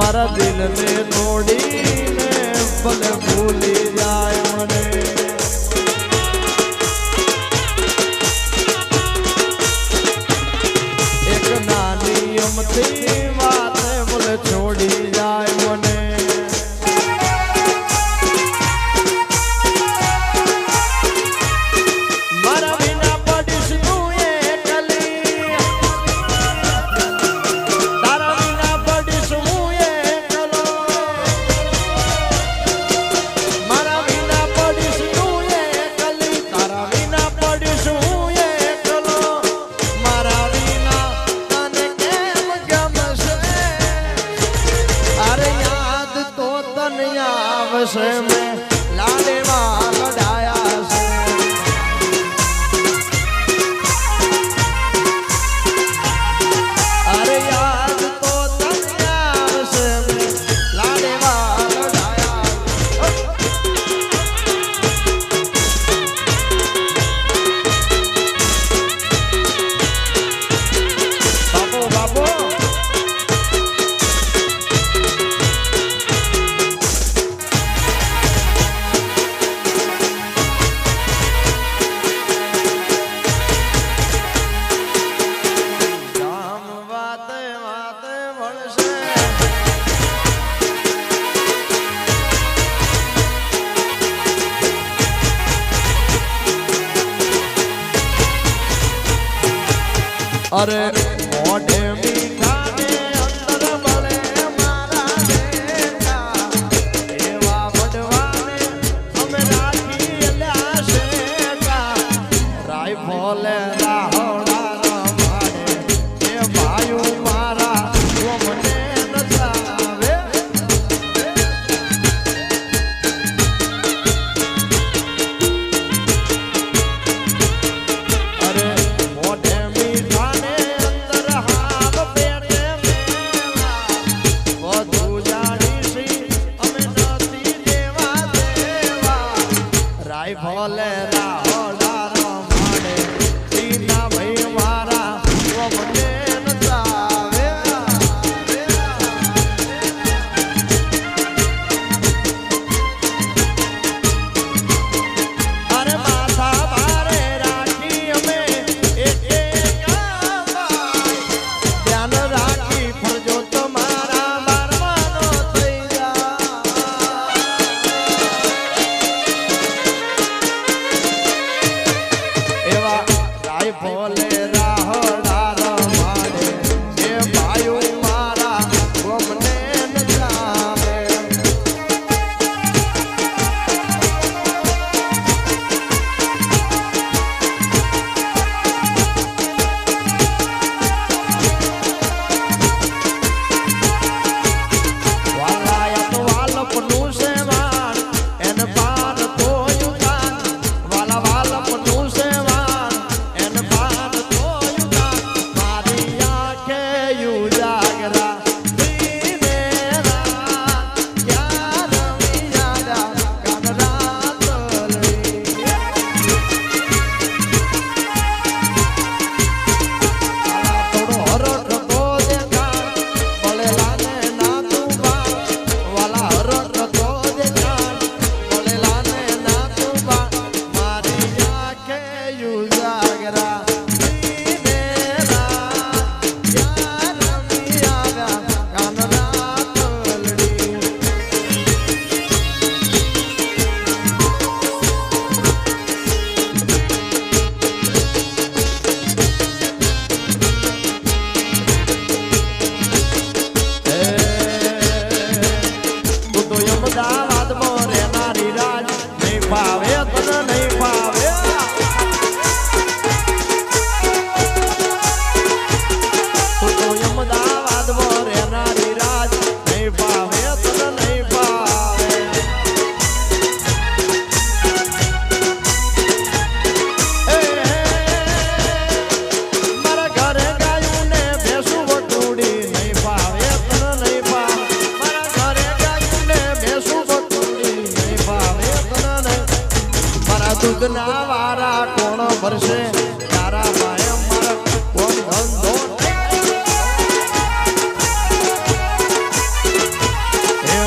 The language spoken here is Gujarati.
મારા દિલ ને નોડીને ભલે ભૂલી જાય મને. એક નાની અમથી estava sem अरे ભોલે રામ મળે સીના ભાઈ મારા rebolera. ના વારા કોણ ભરશે? તારા માયા મારા કોણ ધંધો? હે